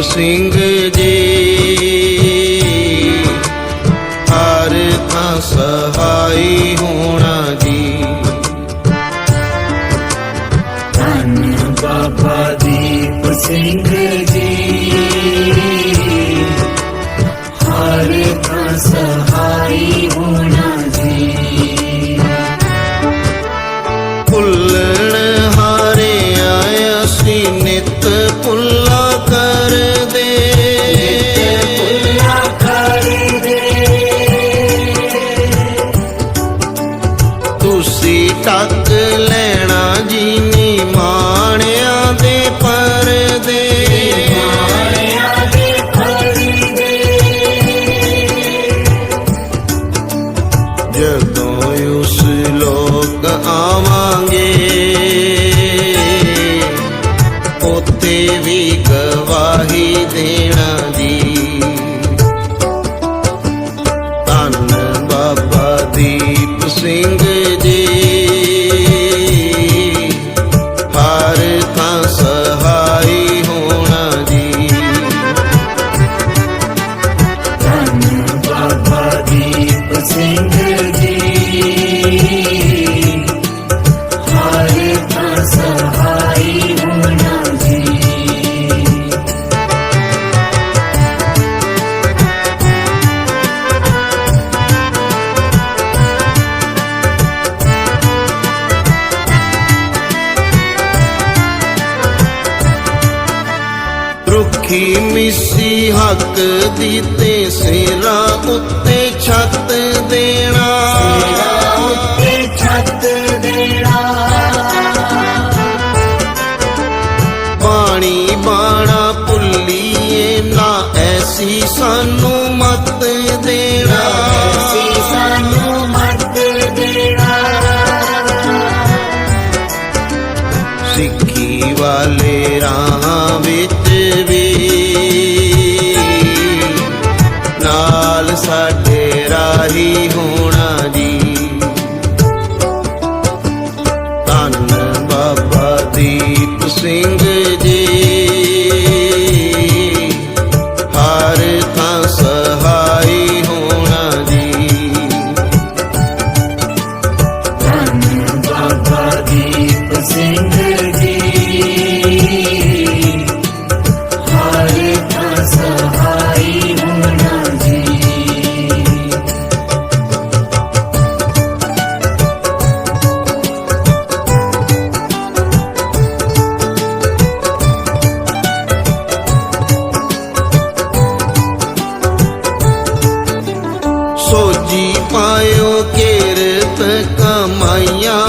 ਦੀਪ ਸਿੰਘ ਜੀ। ਹਰ ਥਾਂ ਸਹਾਈ ਹੋਣਾ ਜੀ। ਧੰਨ ਬਾਬਾ ਦੀਪ ਸਿੰਘ ਜੀ। ਹਰ ਥਾਂ ਸਹਾਈ ਹੋਣਾ ਜੀ। ਭੁੱਲਣ ਹਾਰਿਆ ਅਸੀਂ ਨਿਤ ਭੁੱਲਾ ਕਰਦੇ ਰੁੱਖੀ ਮਿੱਸੀ ਹੱਕ ਦਿੱਤੇ ਸਿਰਾਂ ਉੱਤੇ ਛੱਤ ਦੇਣਾ। ਉੱਤੇ ਛੱਤ ਦੇਣਾ। ਪਾਣੀ ਬਾਣਾ ਭੁੱਲੀਏ ਨਾ ਐਸੀ ਸਾਨੂੰ ਮਤ ਦੇਣਾ। ਸੀ ਸਾਨੂੰ ਮਤ ਦੇਣਾ। ਸਿੱਖੀ ਵਾਲੇ ਸਾਡੇ ਰਾਹੀ ਹੋਣਾ ਜੀ। ਧੰਨ ਬਾਬਾ ਦੀਪ ਸਿੰਘ पायो केर त कमाइया